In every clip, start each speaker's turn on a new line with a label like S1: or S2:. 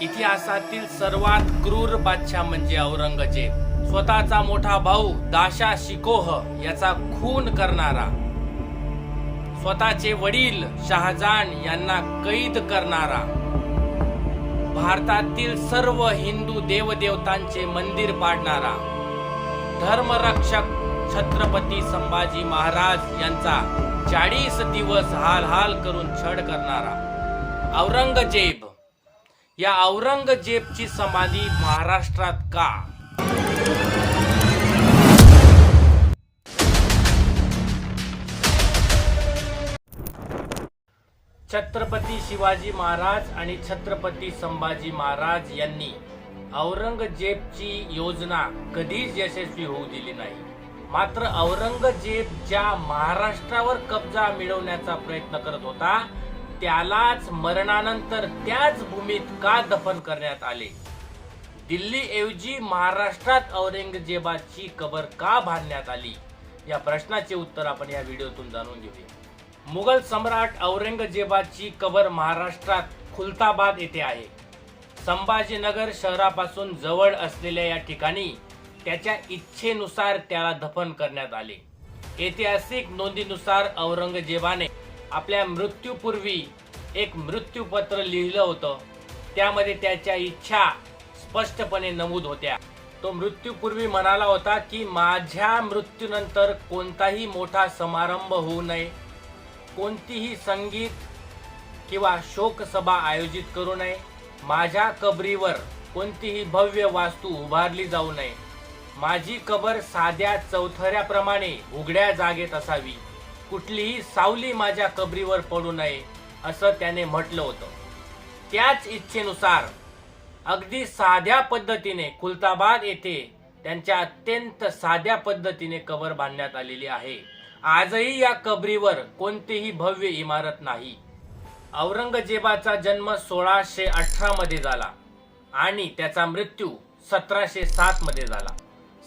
S1: इतिहासातील सर्वात क्रूर बादशाह म्हणजे औरंगजेब. स्वतःचा मोठा भाऊ दाशा शिकोह याचा खून करणारा. स्वतःचे वडील शहाजान यांना कैद करणारा. भारतातील सर्व हिंदू देवदेवतांचे मंदिर पाडणारा. धर्मरक्षक छत्रपती संभाजी महाराज यांचा चाळीस दिवस हाल हाल करून छळ करणारा. औरंगजेब या औरंगजेबची समाधी महाराष्ट्रात का? छत्रपती शिवाजी महाराज आणि छत्रपती संभाजी महाराज यांनी औरंगजेबची योजना कधीच यशस्वी होऊ दिली नाही. मात्र औरंगजेब ज्या महाराष्ट्रावर कब्जा मिळवण्याचा प्रयत्न करत होता. त्यालाच मरणानंतर त्याच भूमीत का दफन करण्यात आले? दिल्ली ऐवजी महाराष्ट्रात औरंगजेबाची कबर का बांधण्यात आली? या प्रश्नाचे उत्तर आपण या व्हिडिओतून जाणून घेऊया. मुघल सम्राट औरंगजेबाची कबर महाराष्ट्रात खुलताबाद येथे आहे. संभाजीनगर शहरापासून जवळ असलेल्या या ठिकाणी त्याच्या इच्छेनुसार त्याला दफन करण्यात आले. ऐतिहासिक नोंदीनुसार औरंगजेबाने आपल्या मृत्यूपूर्वी एक मृत्यूपत्र लिहिलं होतं. त्यामध्ये त्याच्या इच्छा स्पष्टपणे नमूद होत्या. तो मृत्यूपूर्वी म्हणाला होता की माझ्या मृत्यूनंतर कोणताही मोठा समारंभ होऊ नये. कोणतीही संगीत किंवा शोकसभा आयोजित करू नये. माझ्या कबरीवर कोणतीही भव्य वास्तू उभारली जाऊ नये. माझी कबर साध्या चौथऱ्याप्रमाणे उघड्या जागेत असावी. कुठलीही सावली माझ्या कबरीवर पडू नये असं त्याने म्हटलं होतं. त्याच इच्छेनुसार अगदी साध्या पद्धतीने खुलताबाद येथे त्यांच्या अत्यंत साध्या पद्धतीने कबर बांधण्यात आलेली आहे. आजही या कबरीवर कोणतीही भव्य इमारत नाही. औरंगजेबाचा जन्म सोळाशे अठरा मध्ये झाला आणि त्याचा मृत्यू सतराशे सात मध्ये झाला.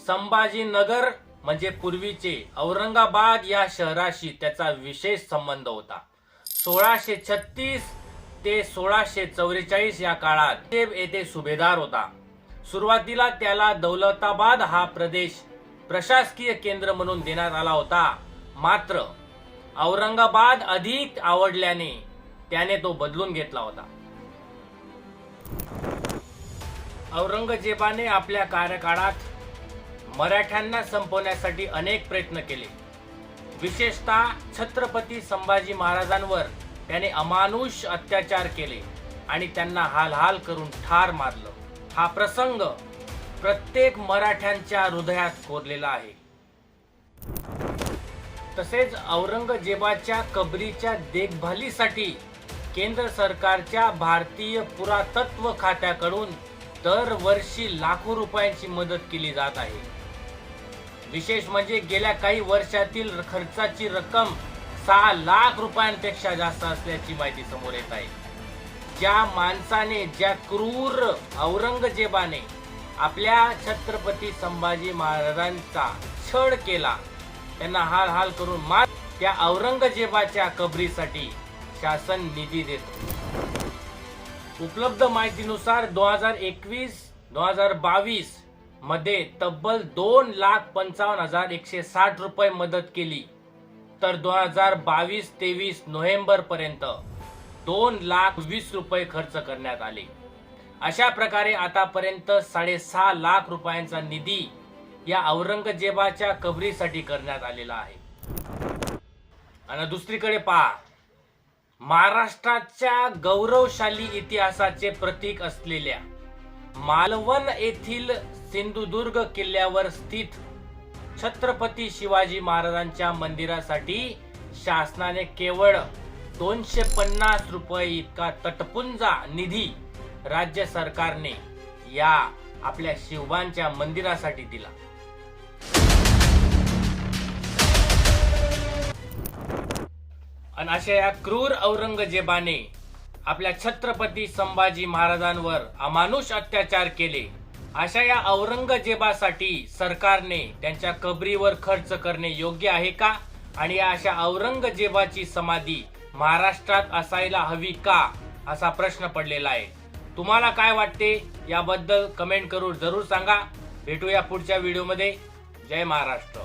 S1: संभाजीनगर म्हणजे पूर्वीचे औरंगाबाद या शहराशी त्याचा विशेष संबंध होता. सोळाशे छत्तीस ते सोळाशे चौवेचाळीस या काळात देव येथे सुभेदार होता. सुरुवातीला त्याला दौलताबाद हा प्रदेश प्रशासकीय केंद्र म्हणून देण्यात आला होता. मात्र औरंगाबाद अधिक आवडल्याने त्याने तो बदलून घेतला होता. औरंगजेबाने आपल्या कार्यकाळात मराठ्यांना संपवण्यासाठी अनेक प्रयत्न केले. विशेषतः छत्रपती संभाजी महाराजांवर त्याने अमानुष अत्याचार केले आणि त्यांना हालहाल करून ठार मारलं. हा प्रसंग प्रत्येक मराठ्यांच्या हृदयात कोरलेला आहे. तसेच औरंगजेबाच्या कबरीच्या देखभालीसाठी केंद्र सरकारच्या भारतीय पुरातत्व खात्याकडून दरवर्षी लाखो रुपयांची मदत केली जात आहे. विशेष म्हणजे गेल्या काही वर्षातील खर्चाची रक्कम सहा लाख रुपयांपेक्षा जास्त असल्याची माहिती समोर येत आहे. ज्या माणसाने ज्या क्रूर औरंगजेबाने आपल्या छत्रपती संभाजी महाराजांचा छळ केला त्यांना हाल हाल करून मात त्या औरंगजेबाच्या कबरीसाठी शासन निधी देतो. उपलब्ध माहितीनुसार दोन हजार एकवीस दोन हजार बावीस मध्ये तब्बल दोन लाख पंचावन्न हजार एकशे साठ रुपये मदत केली. तर दोन हजार बावीस तेवीस नोव्हेंबर पर्यंत दोन लाख वीस रुपये खर्च करण्यात आले. अशा प्रकारे आतापर्यंत साडेसहा लाख रुपयांचा निधी या औरंगजेबाच्या कबरीसाठी करण्यात आलेला आहे. आणि दुसरीकडे पहा. महाराष्ट्राच्या गौरवशाली इतिहासाचे प्रतीक असलेल्या मालवण येथील सिंधुदुर्ग किल्ल्यावर स्थित छत्रपती शिवाजी महाराजांच्या मंदिरासाठी शासनाने केवळ दोनशे पन्नास रुपये इतका तटपुंजा निधी राज्य सरकारने या आपल्या शिवबांच्या मंदिरासाठी दिला. आणि अशा या क्रूर औरंगजेबाने आपल्या छत्रपती संभाजी महाराजांवर अमानुष अत्याचार केले. अशा या औरंगजेबासाठी सरकारने त्यांच्या कबरीवर खर्च करणे योग्य आहे का? आणि या अशा औरंगजेबाची समाधी महाराष्ट्रात असायला हवी का? असा प्रश्न पडलेला आहे. तुम्हाला काय वाटते? याबद्दल कमेंट करून जरूर सांगा. भेटूया पुढच्या व्हिडिओमध्ये जय महाराष्ट्र.